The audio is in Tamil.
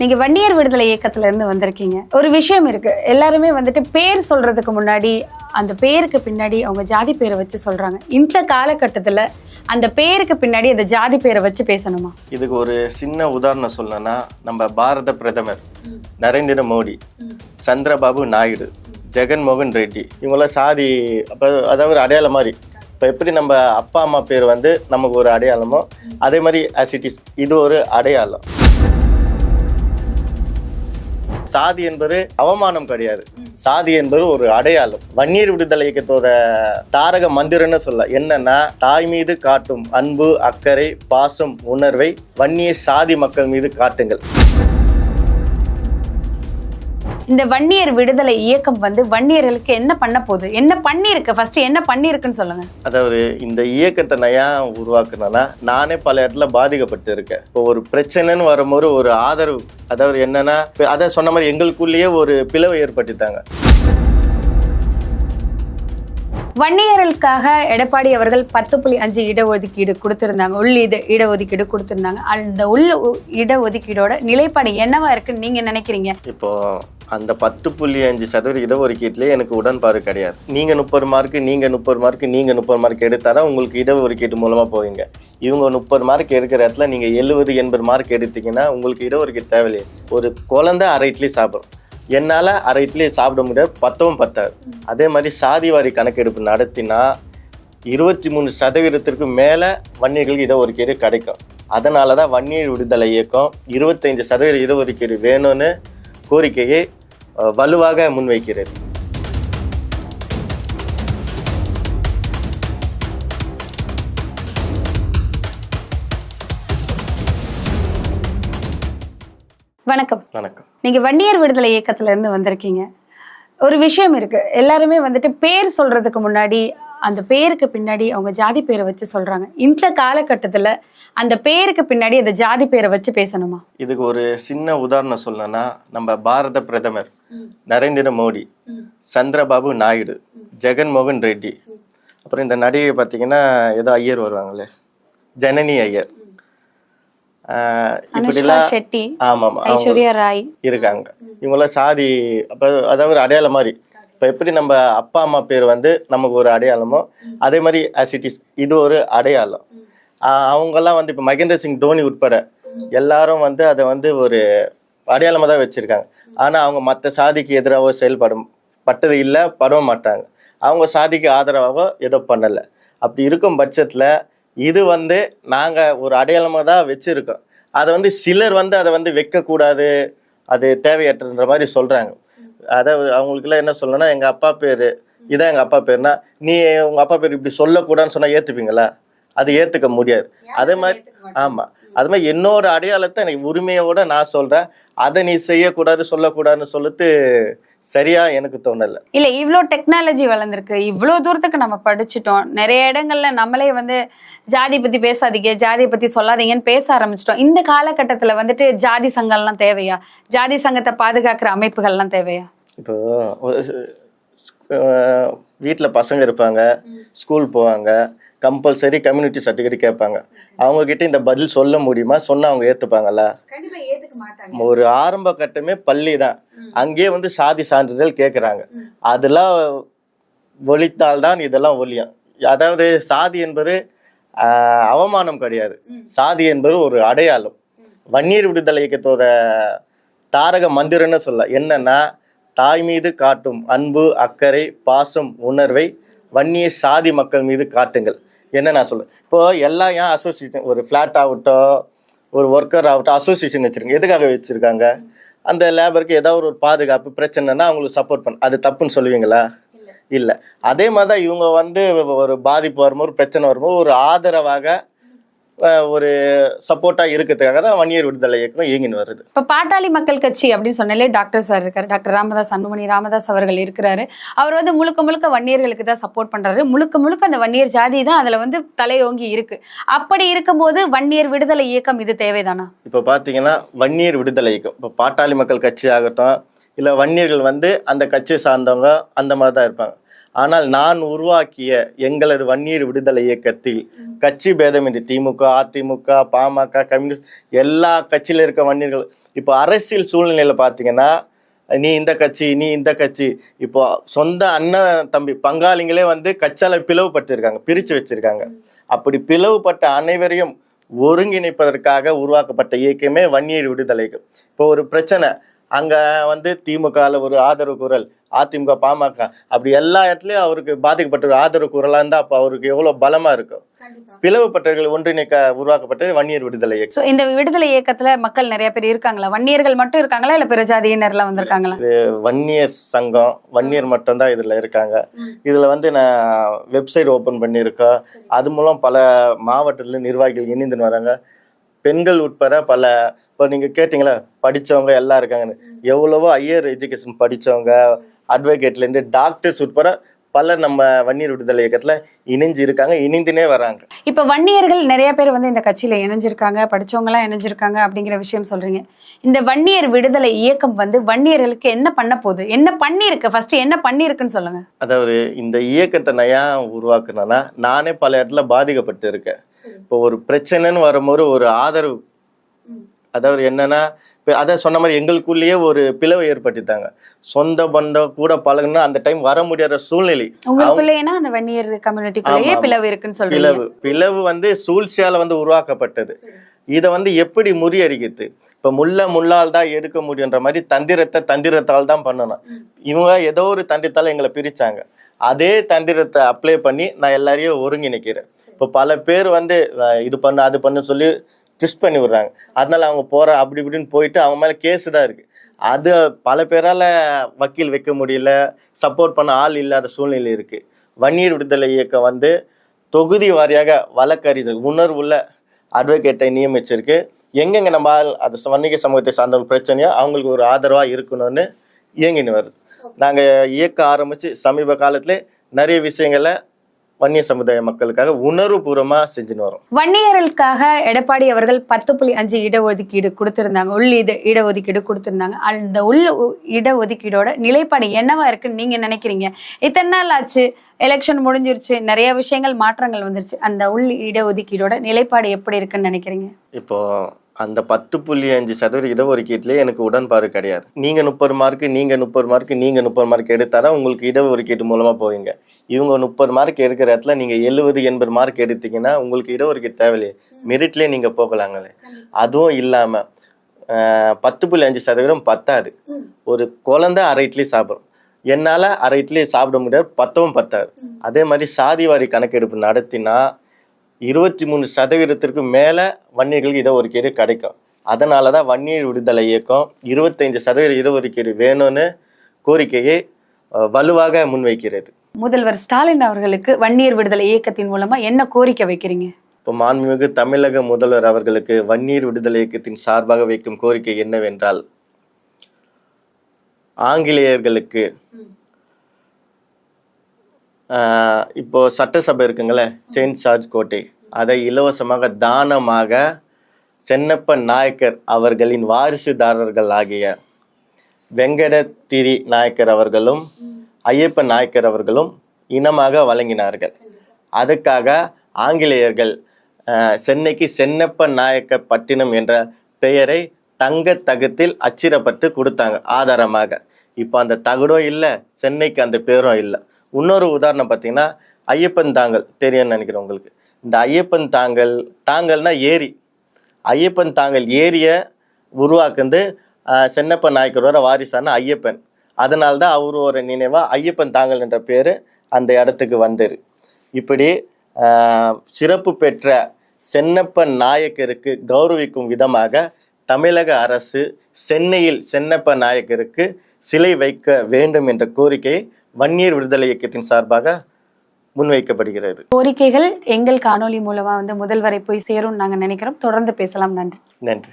நீங்க வன்னியர் விடுதலை இயக்கத்துல இருந்து வந்திருக்கீங்க. ஒரு விஷயம் இருக்கு. எல்லாருமே வந்துட்டு பேர் சொல்றதுக்கு முன்னாடி அந்த பேருக்கு பின்னாடி அவங்க ஜாதி பேரை வச்சு சொல்றாங்க. இந்த காலகட்டத்துல அந்த பேருக்கு பின்னாடி அந்த ஜாதி பேரை வச்சு பேசணுமா? இதுக்கு ஒரு சின்ன உதாரணம் சொல்லணும்னா நம்ம பாரத பிரதமர் நரேந்திர மோடி சந்திரபாபு நாயுடு ஜெகன்மோகன் ரெட்டி இவங்களாம் சாதி அப்போ அதாவது ஒரு அடையாளம் மாதிரி. இப்போ எப்படி நம்ம அப்பா அம்மா பேர் வந்து நமக்கு ஒரு அடையாளமோ அதே மாதிரி ஆஸ் இட் இஸ் இது ஒரு அடையாளம். சாதி என்பது அவமானம் கிடையாது. சாதி என்பது ஒரு அடையாளம். வன்னியர் விடுதலை இயக்கத்தோட தாரக மந்திரம்னு சொல்ல என்னன்னா தாய் மீது காட்டும் அன்பு அக்கறை பாசம் உணர்வை வன்னிய சாதி மக்கள் மீது காட்டுங்கள். இந்த வன்னியர் விடுதலை இயக்கம் வந்து வன்னியர்களுக்கு என்ன பண்ண போகுது? என்ன பண்ணியிருக்கு? ஃபர்ஸ்ட் என்ன பண்ணியிருக்குன்னு சொல்லுங்க. அதாவது இந்த இயக்கத்தை நான் ஏன் உருவாக்குனேன்னா நானே பல இடத்துல பாதிக்கப்பட்டு இருக்கேன் இப்போ ஒரு பிரச்சனைன்னு வரும்போது ஒரு ஆதரவு அதாவது என்னன்னா அதை சொன்ன மாதிரி எங்களுக்குள்ளேயே ஒரு பிளவு ஏற்பட்டுட்டாங்க வன்னியர்களுக்காக எடப்பாடி அவர்கள் பத்து புள்ளி அஞ்சு இடஒதுக்கீடு கொடுத்திருந்தாங்க. உள் இது இடஒதுக்கீடு கொடுத்திருந்தாங்க. அந்த உள் இடஒதுக்கீடோட நிலைப்பாடு என்னவா இருக்குன்னு நீங்க நினைக்கிறீங்க? இப்போ அந்த பத்து புள்ளி அஞ்சு சதவீத இடஒதுக்கீட்டுலேயே எனக்கு உடன்பாடு கிடையாது. நீங்கள் முப்பது மார்க்கு நீங்கள் முப்பது மார்க்கு நீங்கள் முப்பது மார்க் எடுத்தாரா உங்களுக்கு இடஒதுக்கீட்டு மூலமாக போவீங்க. இவங்க முப்பது மார்க் எடுக்கிற இடத்துல நீங்கள் எழுபது எண்பது மார்க் எடுத்தீங்கன்னா உங்களுக்கு இடஒதுக்கீடு தேவையில்லை. ஒரு குழந்தை அரை இட்லி சாப்பிடும். என்னால் அரை இட்லி சாப்பிட முடியாது பத்தவும் பத்தாது. அதே மாதிரி சாதிவாரி கணக்கெடுப்பு நடத்தினா இருபத்தி மூணு சதவீதத்திற்கு மேலே வன்னியர்களுக்கு இடஒதுக்கீடு கிடைக்கும். அதனால தான் வன்னியர் விடுதலை இயக்கம் இருபத்தைந்து சதவீத இடஒதுக்கீடு வேணும்னு கோரிக்கையை வலுவாக முன்வைக்கிறது. வணக்கம். வணக்கம். நீங்க வன்னியர் விடுதலை இயக்கத்துல இருந்து வந்திருக்கீங்க. ஒரு விஷயம் இருக்கு. எல்லாருமே வந்துட்டு பேர் சொல்றதுக்கு முன்னாடி அந்த பேருக்கு பின்னாடி அவங்க ஜாதி பேரை வச்சு சொல்றாங்க. இந்த காலகட்டத்துல அந்த பேருக்கு பின்னாடி அந்த ஜாதி பேரை வச்சு பேசணுமா? இதுக்கு ஒரு சின்ன உதாரணம் சொல்லணும்னா நம்ம பாரத பிரதமர் நரேந்திர மோடி சந்திரபாபு நாயுடு ஜெகன்மோகன் ரெட்டி. அப்புறம் இந்த நடிகை பார்த்தீங்கன்னா ஏதோ ஐயர் வருவாங்களே ஜனனி ஐயர். இப்படிலாம் ஆமாம் ஆமாம். ஐஸ்வர்யா ராய். இருக்காங்க. இவங்களாம் சாதி அப்போ அதாவது ஒரு அடையாளம் மாதிரி. இப்போ எப்படி நம்ம அப்பா அம்மா பேர் வந்து நமக்கு ஒரு அடையாளமோ அதே மாதிரி as it is இது ஒரு அடையாளம். அவங்கெல்லாம் வந்து இப்போ மகேந்திர சிங் தோனி உட்பட எல்லாரும் வந்து அதை வந்து ஒரு அடையாளமாக தான் வச்சுருக்காங்க. ஆனால் அவங்க மற்ற சாதிக்கு எதிராக செயல்படும் பட்டது இல்லை படவும் மாட்டாங்க. அவங்க சாதிக்கு ஆதரவாக ஏதோ பண்ணலை. அப்படி இருக்கும் பட்சத்தில் இது வந்து நாங்கள் ஒரு அடையாளமாக தான் வச்சுருக்கோம். அதை வந்து சிலர் வந்து அதை வந்து வைக்கக்கூடாது அது தேவையற்றன்ற மாதிரி சொல்கிறாங்க அதாவது அவங்களுக்குலாம் என்ன சொல்லணும்னா எங்கள் அப்பா பேர் இதான் எங்கள் அப்பா பேர்னா நீ உங்கள் அப்பா பேர் இப்படி சொல்லக்கூடாதுன்னு சொன்னால் ஏற்றுப்பீங்களா அது ஏற்றுக்க முடியாது. அதே மாதிரி ஆமாம் அது மாதிரி என்னோட அடையாளத்தை எனக்கு உரிமையோட நான் சொல்கிறேன் அதை நீ செய்யக்கூடாது சொல்லக்கூடாதுன்னு சொல்லிட்டு சரியா எனக்கு தோணலை. இல்ல இவ்ளோ டெக்னாலஜி வளர்ந்துருக்கு. இவ்ளோ தூரத்துக்கு நம்ம படிச்சுட்டோம். நிறைய இடங்கள்ல நம்மளே வந்து ஜாதி பத்தி பேசாதீங்க ஜாதி பத்தி சொல்லாதீங்கன்னு பேச ஆரம்பிச்சிட்டோம். இந்த காலகட்டத்துல வந்துட்டு ஜாதி சங்கம்லாம் தேவையா? ஜாதி சங்கத்தை பாதுகாக்கிற அமைப்புகள்லாம் தேவையா? இப்போ வீட்டில் பசங்க இருப்பாங்க ஸ்கூல் போவாங்க கம்பல்சரி கம்யூனிட்டி சர்டிஃபிகேட் கேட்பாங்க. அவங்க கிட்ட இந்த பதில் சொல்ல முடியுமா? சொன்னா அவங்க மாட்டாங்க. ஒரு ஆரம்ப கட்டமே பள்ளி தான். அங்கேயே வந்து சாதி சான்றிதழ் கேட்குறாங்க அதெல்லாம் ஒழித்தால்தான் இதெல்லாம் ஒழியும். அதாவது சாதி என்பது அவமானம் கிடையாது. சாதி என்பது ஒரு அடையாளம். வன்னியர் விடுதலை இயக்கத்தோட தாரக மந்திரம்னு சொல்ல என்னன்னா தாய் மீது காட்டும் அன்பு அக்கறை பாசம் உணர்வை வன்னிய சாதி மக்கள் மீது காட்டுங்கள். என்ன நான் சொல்லுவேன் இப்போ எல்லாம் ஏன் அசோசியேஷன் ஒரு ஃப்ளாட் ஆகட்டும் ஒரு ஒர்க்கர் ஆகட்டும் அசோசியேஷன் வச்சிருக்காங்க. எதுக்காக வச்சிருக்காங்க? அந்த லேபருக்கு ஏதாவது ஒரு பாதுகாப்பு பிரச்சனைனா அவங்களுக்கு சப்போர்ட் பண்ண அது தப்புன்னு சொல்லுவீங்களா? இல்லை. அதே மாதிரி தான் இவங்க வந்து ஒரு பாதிப்பு வரும்போது பிரச்சனை வரும்போது ஒரு ஆதரவாக ஒரு சப்போர்ட்டாக இருக்கிறதுக்காக தான் வன்னியர் விடுதலை இயக்கம் இயங்கின்னு வருது. இப்ப பாட்டாளி மக்கள் கட்சி அப்படின்னு சொன்னாலே டாக்டர் சார் இருக்காரு டாக்டர் ராமதாஸ் அன்புமணி ராமதாஸ் அவர்கள் இருக்கிறாரு. அவர் வந்து முழுக்க முழுக்க வன்னியர்களுக்கு தான் சப்போர்ட் பண்றாரு. முழுக்க முழுக்க அந்த வன்னியர் ஜாதி தான் அதுல வந்து தலையோங்கி இருக்கு. அப்படி இருக்கும்போது வன்னியர் விடுதலை இயக்கம் இது தேவைதானா? இப்போ பார்த்தீங்கன்னா வன்னியர் விடுதலை இயக்கம். இப்போ பாட்டாளி மக்கள் கட்சி ஆகட்டும் இல்லை வன்னியர்கள் வந்து அந்த கட்சியை சார்ந்தவங்க அந்த மாதிரி தான் இருப்பாங்க. ஆனால் நான் உருவாக்கிய எங்களது வன்னியர் விடுதலை இயக்கத்தில் கட்சி பேதமின்றி திமுக அதிமுக பாமக கம்யூனிஸ்ட் எல்லா கட்சியில இருக்க வன்னியர்கள். இப்போ அரசியல் சூழ்நிலையில் பார்த்தீங்கன்னா நீ இந்த கட்சி நீ இந்த கட்சி. இப்போ சொந்த அண்ணன் தம்பி பங்காளிங்களே வந்து கட்சியால பிளவுபட்டு இருக்காங்க பிரிச்சு வச்சிருக்காங்க. அப்படி பிளவுபட்ட அனைவரையும் ஒருங்கிணைப்பதற்காக உருவாக்கப்பட்ட இயக்கமே வன்னியர் விடுதலைக்கு இப்போ ஒரு பிரச்சனை அங்க வந்து திமுகல ஒரு ஆதரவு குரல் அதிமுக பாமக அப்படி எல்லா இடத்துலயும் அவருக்கு பாதிக்கப்பட்ட ஆதரவு குரலா இருந்தா அப்ப அவருக்கு எவ்வளவு பலமா இருக்கும்? பிளவுபட்டவர்கள் ஒன்றிணைக்க உருவாக்கப்பட்டது வன்னியர் விடுதலை இயக்கம். இந்த விடுதலை இயக்கத்துல மக்கள் நிறைய பேர் இருக்காங்களா? வன்னியர்கள் மட்டும் இருக்காங்களா? இல்ல பிற ஜாதியினர்லாம் வந்திருக்காங்களா? வன்னியர் சங்கம் வன்னியர் மட்டும்தான் இதுல இருக்காங்க. இதுல வந்து நான் வெப்சைட் ஓபன் பண்ணியிருக்கோம் அது மூலம் பல மாவட்டத்துல நிர்வாகிகள் இணைந்து வராங்க. பெண்கள் உட்பட பல இப்போ நீங்கள் கேட்டிங்களா படித்தவங்க எல்லாம் இருக்காங்கன்னு. எவ்வளவோ ஹையர் எஜுகேஷன் படித்தவங்க அட்வொகேட்லேருந்து டாக்டர்ஸ் உட்பட பலர் நம்ம வன்னியர் விடுதலை இயக்கத்துல இணைஞ்சு இருக்காங்க இணைந்துனே வராங்க. இப்ப வன்னியர்கள் நிறைய பேர் வந்து இந்த கட்சியில இணைஞ்சிருக்காங்க படிச்சவங்க எல்லாம் இணைஞ்சிருக்காங்க அப்படிங்கிற விஷயம் சொல்றீங்க. இந்த வன்னியர் விடுதலை இயக்கம் வந்து வன்னியர்களுக்கு என்ன பண்ண போகுது? என்ன பண்ணிருக்கு ஃபர்ஸ்ட் என்ன பண்ணிருக்குன்னு சொல்லுங்க. அதாவது இந்த இயக்கத்தை நான் ஏன் உருவாக்குனேன்னா நானே பல இடத்துல பாதிக்கப்பட்டு இருக்கேன். இப்போ ஒரு பிரச்சனைன்னு வரும்போது ஒரு ஆதரவு. அதாவது என்னன்னா அதான் சொன்ன மாதிரி எங்களுக்குள்ளேயே ஒரு பிளவு ஏற்பட்டுட்டாங்க சொந்த பந்தம் கூட பழகுனா அந்த டைம் வர முடியாத சூழ்நிலை. உங்களுக்குள்ளேனா அந்த வன்னியர் கம்யூனிட்டிக்குள்ளேயே ஆமா. பிளவு இருக்குன்னு பிளவு பிளவு வந்து சூழ்ச்சியால வந்து உருவாக்கப்பட்டது. இதை வந்து எப்படி முறியடிக்கிறது? இப்ப முள்ள முள்ளால் தான் எடுக்க முடியுன்ற மாதிரி தந்திரத்தை தந்திரத்தால் தான் பண்ணணும். இவங்க ஏதோ ஒரு தந்திரத்தால எங்களை பிரிச்சாங்க. அதே தந்திரத்தை அப்ளை பண்ணி நான் எல்லாரையும் ஒருங்கிணைக்கிறேன். இப்போ பல பேர் வந்து இது பண்ணு அது பண்ணு சொல்லி ட்விஸ்ட் பண்ணி விடுறாங்க. அதனால அவங்க போகிற அப்படி இப்படின்னு போயிட்டு அவங்க மேலே கேஸு தான் இருக்குது அது பல பேரால் வக்கீல் வைக்க முடியல. சப்போர்ட் பண்ண ஆள் இல்லாத சூழ்நிலை இருக்குது வன்னியர் விடுதலை இயக்கம் வந்து தொகுதி வாரியாக வழக்கறிஞர் உணர்வுள்ள அட்வொகேட்டை நியமிச்சிருக்கு. எங்கெங்க நம்ம ஆள் அது ச- வன்னிக சமூகத்தை சார்ந்த பிரச்சனையோ அவங்களுக்கு ஒரு ஆதரவாக இருக்கணும்னு இயங்கின்னு வருது. நாங்கள் இயக்க ஆரம்பித்து சமீப காலத்தில் நிறைய விஷயங்களை வன்னிய சமுதாய மக்களுக்காக உணர்வுபூர்வமா செஞ்சுன்னு வரோம். வன்னியர்களுக்காக எடப்பாடி அவர்கள் பத்து புள்ளி அஞ்சு இடஒதுக்கீடு கொடுத்திருந்தாங்க. உள் இது இடஒதுக்கீடு கொடுத்திருந்தாங்க. அந்த உள் இடஒதுக்கீடோட நிலைப்பாடு என்னவா இருக்குன்னு நீங்க நினைக்கிறீங்க? இத்தனை நாள் ஆச்சு. எலெக்ஷன் முடிஞ்சிருச்சு. நிறைய விஷயங்கள் மாற்றங்கள் வந்துருச்சு. அந்த உள் இடஒதுக்கீடோட நிலைப்பாடு எப்படி இருக்குன்னு நினைக்கிறீங்க? இப்போ அந்த பத்து புள்ளி அஞ்சு சதவீத இடஒதுக்கீட்டுல எனக்கு உடன்பாடு கிடையாது. நீங்க முப்பது மார்க் நீங்க முப்பது மார்க் நீங்க முப்பது மார்க் எடுத்தாதான் உங்களுக்கு இடஒதுக்கீட்டு மூலமா போவீங்க. இவங்க முப்பது மார்க் எடுக்கிற இடத்துல நீங்க எழுபது எண்பது மார்க் எடுத்தீங்கன்னா உங்களுக்கு இடஒதுக்கீடு தேவையில்லையே. மெரிட்லயே நீங்க போகலாங்களே. அதுவும் இல்லாம ஆஹ், பத்து புள்ளி அஞ்சு சதவீதம் பத்தாது. ஒரு குழந்தை அரை இட்லி சாப்பிடும். என்னால அரை இட்லி சாப்பிட முடியாது பத்தவும் பத்தாது. அதே மாதிரி சாதிவாரி கணக்கெடுப்பு நடத்தினா இருபத்தி மூணு சதவீதத்திற்கு மேல வன்னியர்களுக்கு இடஒதுக்கீடு கிடைக்கும். அதனால தான் வன்னியர் விடுதலை இயக்கம் இருபத்தைந்து சதவீத இடஒதுக்கீடு வேணும்னு கோரிக்கையை வலுவாக முன்வைக்கிறது. முதல்வர் ஸ்டாலின் அவர்களுக்கு வன்னியர் விடுதலை இயக்கத்தின் மூலமா என்ன கோரிக்கை வைக்கிறீங்க? இப்போ மாண்புமிகு தமிழக முதல்வர் அவர்களுக்கு வன்னியர் விடுதலை இயக்கத்தின் சார்பாக வைக்கும் கோரிக்கை என்னவென்றால் ஆங்கிலேயர்களுக்கு இப்போது இப்போ சட்டசபை இருக்குங்களே செயின்ட் சார்ஜ் கோட்டை. அதை இலவசமாக தானமாக சென்னப்ப நாயக்கர் அவர்களின் வாரிசுதாரர்கள் ஆகிய வெங்கடத்திரி நாயக்கர் அவர்களும் ஐயப்ப நாயக்கர் அவர்களும் இனமாக வழங்கினார்கள். அதுக்காக ஆங்கிலேயர்கள் சென்னைக்கு சென்னப்ப நாயக்க பட்டினம் என்ற பெயரை தங்க தகத்தில் அச்சிடப்பட்டு கொடுத்தாங்க ஆதாரமாக. இப்போ அந்த தகடும் இல்லை சென்னைக்கு அந்த பேரும் இல்லை. இன்னொரு உதாரணம் பார்த்தீங்கன்னா ஐயப்பன் தாங்கல். தெரியும்னு நினைக்கிறேன் உங்களுக்கு. இந்த ஐயப்பன் தாங்கல் தாங்கல்னா ஏரி. ஐயப்பன் தாங்கல் ஏரியை உருவாக்குந்து சென்னப்ப நாயக்கரோட வாரிசான ஐயப்பன். அதனால தான் ஒரு நினைவாக ஐயப்பன் தாங்கல் என்ற பேர் அந்த இடத்துக்கு வந்தது. இப்படி சிறப்பு பெற்ற சென்னப்ப நாயக்கருக்கு கௌரவிக்கும் விதமாக தமிழக அரசு சென்னையில் சென்னப்ப நாயக்கருக்கு சிலை வைக்க வேண்டும் என்ற கோரிக்கை வன்னியர் விடுதலை இயக்கத்தின் சார்பாக முன்வைக்கப்படுகிறது. கோரிக்கைகள் எங்கள் காணொளி மூலமா வந்து முதல்வரை போய் சேரும்னு நாங்க நினைக்கிறோம். தொடர்ந்து பேசலாம். நன்றி. நன்றி.